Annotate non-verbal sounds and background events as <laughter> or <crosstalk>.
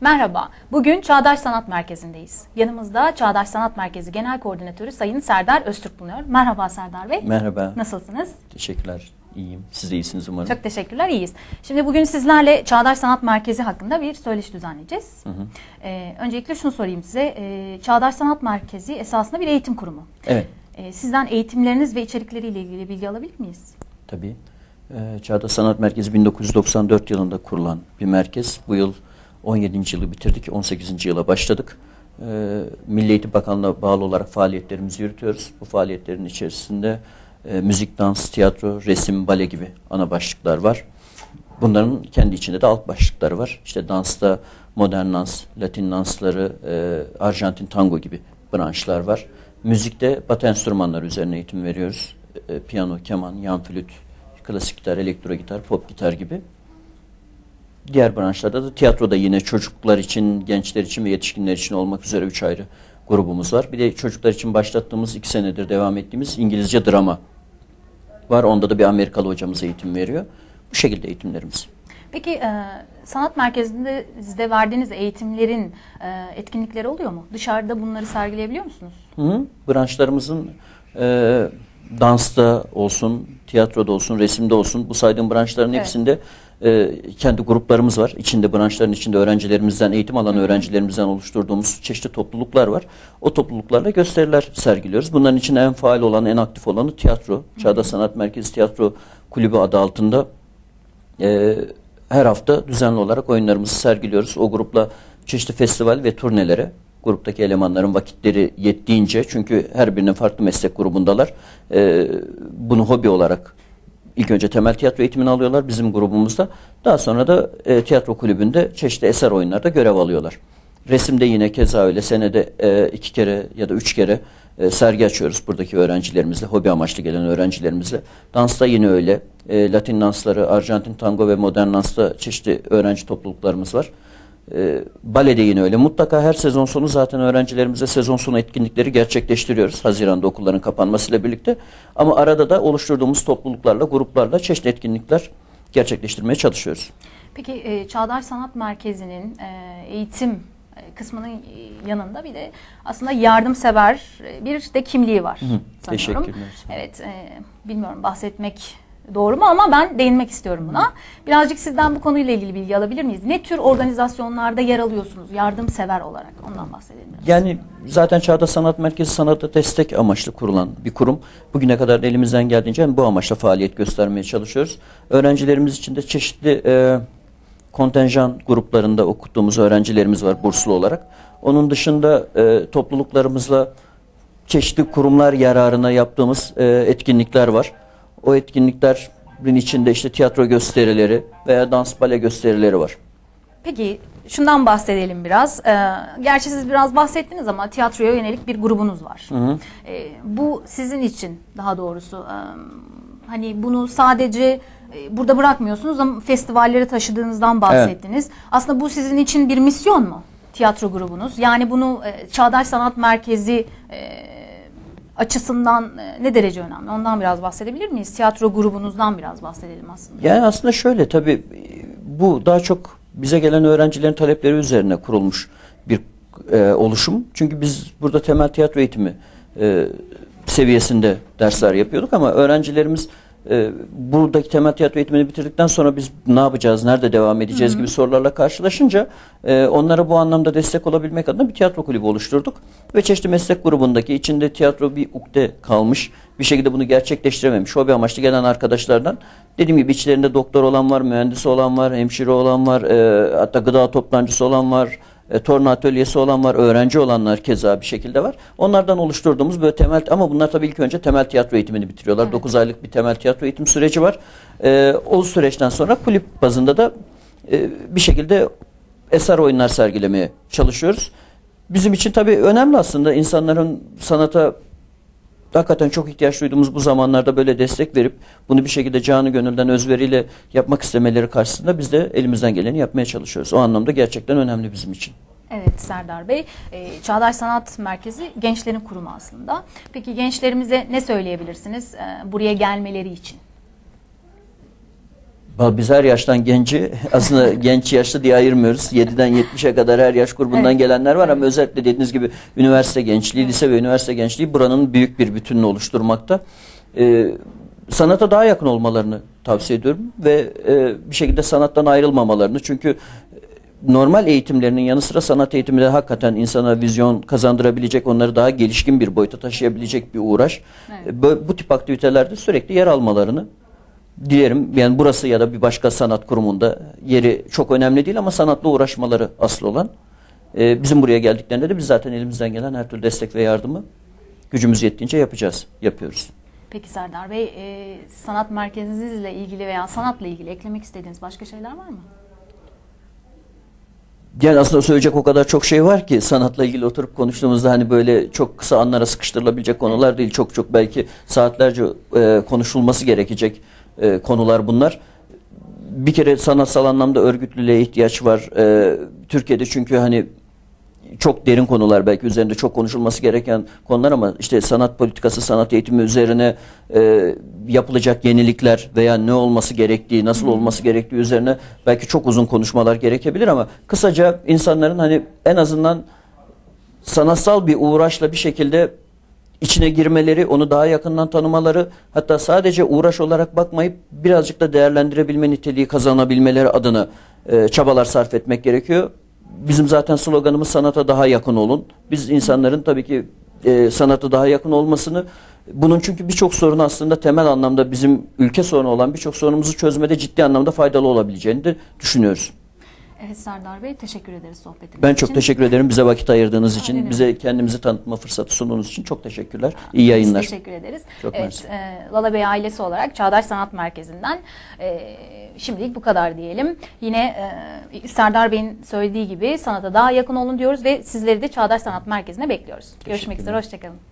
Merhaba, bugün Çağdaş Sanat Merkezi'ndeyiz. Yanımızda Çağdaş Sanat Merkezi Genel Koordinatörü Sayın Serdar Öztürk bulunuyor. Merhaba Serdar Bey. Merhaba. Nasılsınız? Teşekkürler. İyiyim. Siz de iyisiniz umarım. Çok teşekkürler, iyiyiz. Şimdi bugün sizlerle Çağdaş Sanat Merkezi hakkında bir söyleşi düzenleyeceğiz. Hı hı. Ee, öncelikle şunu sorayım size. Ee, Çağdaş Sanat Merkezi esasında bir eğitim kurumu. Evet, Ee, sizden eğitimleriniz ve içerikleriyle ilgili bilgi alabilir miyiz? tabii. Ee, Çağdaş Sanat Merkezi 1994 yılında kurulan bir merkez. Bu yıl 17. yılı bitirdik, 18. yıla başladık. Ee, Milli Eğitim Bakanlığı'na bağlı olarak faaliyetlerimizi yürütüyoruz. Bu faaliyetlerin içerisinde e, müzik, dans, tiyatro, resim, bale gibi ana başlıklar var. Bunların kendi içinde de alt başlıkları var. İşte dansta modern dans, latin dansları, e, Arjantin tango gibi branşlar var. Müzikte batı enstrümanları üzerine eğitim veriyoruz. E, piyano, keman, yan flüt, klasik gitar, elektro gitar, pop gitar gibi. Diğer branşlarda da tiyatroda yine çocuklar için, gençler için ve yetişkinler için olmak üzere üç ayrı grubumuz var. Bir de çocuklar için başlattığımız iki senedir devam ettiğimiz İngilizce drama var. Onda da bir Amerikalı hocamız eğitim veriyor. Bu şekilde eğitimlerimiz. Peki e, sanat merkezinde sizde verdiğiniz eğitimlerin e, etkinlikleri oluyor mu? Dışarıda bunları sergileyebiliyor musunuz? Hı hı. Branşlarımızın e, dansta olsun, tiyatroda olsun, resimde olsun bu saydığım branşların Evet. hepsinde e, kendi gruplarımız var. İçinde branşların içinde öğrencilerimizden, eğitim alan öğrencilerimizden oluşturduğumuz çeşitli topluluklar var. O topluluklarla gösteriler sergiliyoruz. Bunların içinde en faal olan, en aktif olanı tiyatro. Çağdaş Sanat Merkezi Tiyatro Kulübü adı altında e, her hafta düzenli olarak oyunlarımızı sergiliyoruz. O grupla çeşitli festival ve turnelere gruptaki elemanların vakitleri yettiğince çünkü her birinin farklı meslek grubundalar. E, bunu hobi olarak ilk önce temel tiyatro eğitimini alıyorlar bizim grubumuzda. Daha sonra da e, tiyatro kulübünde çeşitli eser oyunlarda görev alıyorlar. Resimde yine keza öyle senede e, iki kere ya da üç kere e, sergi açıyoruz buradaki öğrencilerimizle, hobi amaçlı gelen öğrencilerimizle. Dansta yine öyle. E, Latin dansları, Arjantin tango ve modern dansta çeşitli öğrenci topluluklarımız var. E, balede yine öyle. Mutlaka her sezon sonu zaten öğrencilerimize sezon sonu etkinlikleri gerçekleştiriyoruz. Haziran'da okulların kapanmasıyla birlikte. Ama arada da oluşturduğumuz topluluklarla, gruplarla çeşitli etkinlikler gerçekleştirmeye çalışıyoruz. Peki e, Çağdaş Sanat Merkezi'nin e, eğitim e, kısmının yanında bir de aslında yardımsever e, bir de kimliği var sanıyorum. teşekkürler. Evet, e, bilmiyorum bahsetmek doğru mu ama ben değinmek istiyorum buna. Birazcık sizden bu konuyla ilgili bilgi alabilir miyiz? Ne tür organizasyonlarda yer alıyorsunuz yardımsever olarak? Ondan bahsedelim. Yani zaten Çağdaş Sanat Merkezi sanata destek amaçlı kurulan bir kurum. Bugüne kadar da elimizden geldiğince bu amaçla faaliyet göstermeye çalışıyoruz. Öğrencilerimiz için de çeşitli e, kontenjan gruplarında okuttuğumuz öğrencilerimiz var burslu olarak. Onun dışında e, topluluklarımızla çeşitli kurumlar yararına yaptığımız e, etkinlikler var. O etkinliklerin içinde işte tiyatro gösterileri veya dans bale gösterileri var. Peki şundan bahsedelim biraz. Ee, gerçi siz biraz bahsettiniz ama tiyatroya yönelik bir grubunuz var. Ee, bu sizin için daha doğrusu e, hani bunu sadece e, burada bırakmıyorsunuz ama festivallere taşıdığınızdan bahsettiniz. Aslında bu sizin için bir misyon mu? Tiyatro grubunuz. Yani bunu e, Çağdaş Sanat Merkezi e, açısından e, ne derece önemli? Ondan biraz bahsedebilir miyiz? Tiyatro grubunuzdan biraz bahsedelim aslında. Yani aslında şöyle tabii bu daha çok bize gelen öğrencilerin talepleri üzerine kurulmuş bir e, oluşum. Çünkü biz burada temel tiyatro eğitimi e, seviyesinde dersler yapıyorduk ama öğrencilerimiz e, buradaki temel tiyatro eğitimini bitirdikten sonra biz ne yapacağız, nerede devam edeceğiz gibi sorularla karşılaşınca e, onlara bu anlamda destek olabilmek adına bir tiyatro kulübü oluşturduk. Ve çeşitli meslek grubundaki içinde tiyatro bir ukde kalmış, bir şekilde bunu gerçekleştirememiş, hobi amaçlı gelen arkadaşlardan dediğim gibi içlerinde doktor olan var, mühendis olan var, hemşire olan var, e, hatta gıda toplancısı olan var, e, torna atölyesi olan var, öğrenci olanlar keza bir şekilde var. Onlardan oluşturduğumuz böyle temel ama bunlar tabii ilk önce temel tiyatro eğitimini bitiriyorlar. Evet. 9 aylık bir temel tiyatro eğitim süreci var. E, o süreçten sonra kulüp bazında da e, bir şekilde eser oyunlar sergilemeye çalışıyoruz. Bizim için tabii önemli aslında insanların sanata hakikaten çok ihtiyaç duyduğumuz bu zamanlarda böyle destek verip bunu bir şekilde canı gönülden özveriyle yapmak istemeleri karşısında biz de elimizden geleni yapmaya çalışıyoruz. O anlamda gerçekten önemli bizim için. Evet Serdar Bey, e, Çağdaş Sanat Merkezi gençlerin kurumu aslında. Peki gençlerimize ne söyleyebilirsiniz e, buraya gelmeleri için? Biz her yaştan genci <laughs> aslında genç yaşlı diye ayırmıyoruz. 7'den 70'e kadar her yaş grubundan Evet. gelenler var ama özellikle dediğiniz gibi üniversite gençliği, lise ve üniversite gençliği buranın büyük bir bütününü oluşturmakta. Ee, sanata daha yakın olmalarını tavsiye ediyorum ve e, bir şekilde sanattan ayrılmamalarını. Çünkü e, normal eğitimlerinin yanı sıra sanat eğitimi de hakikaten insana vizyon kazandırabilecek, onları daha gelişkin bir boyuta taşıyabilecek bir uğraş. Evet. E, Bu, bu tip aktivitelerde sürekli yer almalarını dilerim. Yani burası ya da bir başka sanat kurumunda yeri çok önemli değil ama sanatla uğraşmaları asıl olan. E, bizim buraya geldiklerinde de biz zaten elimizden gelen her türlü destek ve yardımı gücümüz yettiğince yapacağız, yapıyoruz. Peki Serdar Bey, e, sanat merkezinizle ilgili veya sanatla ilgili eklemek istediğiniz başka şeyler var mı? Yani aslında söyleyecek o kadar çok şey var ki sanatla ilgili oturup konuştuğumuzda hani böyle çok kısa anlara sıkıştırılabilecek konular değil. Çok çok belki saatlerce e, konuşulması gerekecek e, konular bunlar. Bir kere sanatsal anlamda örgütlülüğe ihtiyaç var. E, Türkiye'de çünkü hani çok derin konular belki üzerinde çok konuşulması gereken konular ama işte sanat politikası, sanat eğitimi üzerine e, yapılacak yenilikler veya ne olması gerektiği, nasıl olması gerektiği üzerine belki çok uzun konuşmalar gerekebilir ama kısaca insanların hani en azından sanatsal bir uğraşla bir şekilde içine girmeleri, onu daha yakından tanımaları, hatta sadece uğraş olarak bakmayıp birazcık da değerlendirebilme niteliği kazanabilmeleri adına e, çabalar sarf etmek gerekiyor. Bizim zaten sloganımız sanata daha yakın olun. Biz insanların tabii ki e, sanata daha yakın olmasını, bunun çünkü birçok sorun aslında temel anlamda bizim ülke sorunu olan birçok sorunumuzu çözmede ciddi anlamda faydalı olabileceğini de düşünüyoruz. Evet Serdar Bey, teşekkür ederiz sohbetiniz Ben için. çok teşekkür ederim bize vakit ayırdığınız Aynen için, öyle. bize kendimizi tanıtma fırsatı sunduğunuz için çok teşekkürler. İyi Biz yayınlar. teşekkür ederiz. Çok evet, mersi. e, Lala Bey ailesi olarak Çağdaş Sanat Merkezi'nden e, şimdilik bu kadar diyelim. Yine e, Serdar Bey'in söylediği gibi sanata daha yakın olun diyoruz ve sizleri de Çağdaş Sanat Merkezi'ne bekliyoruz. Görüşmek üzere, hoşçakalın.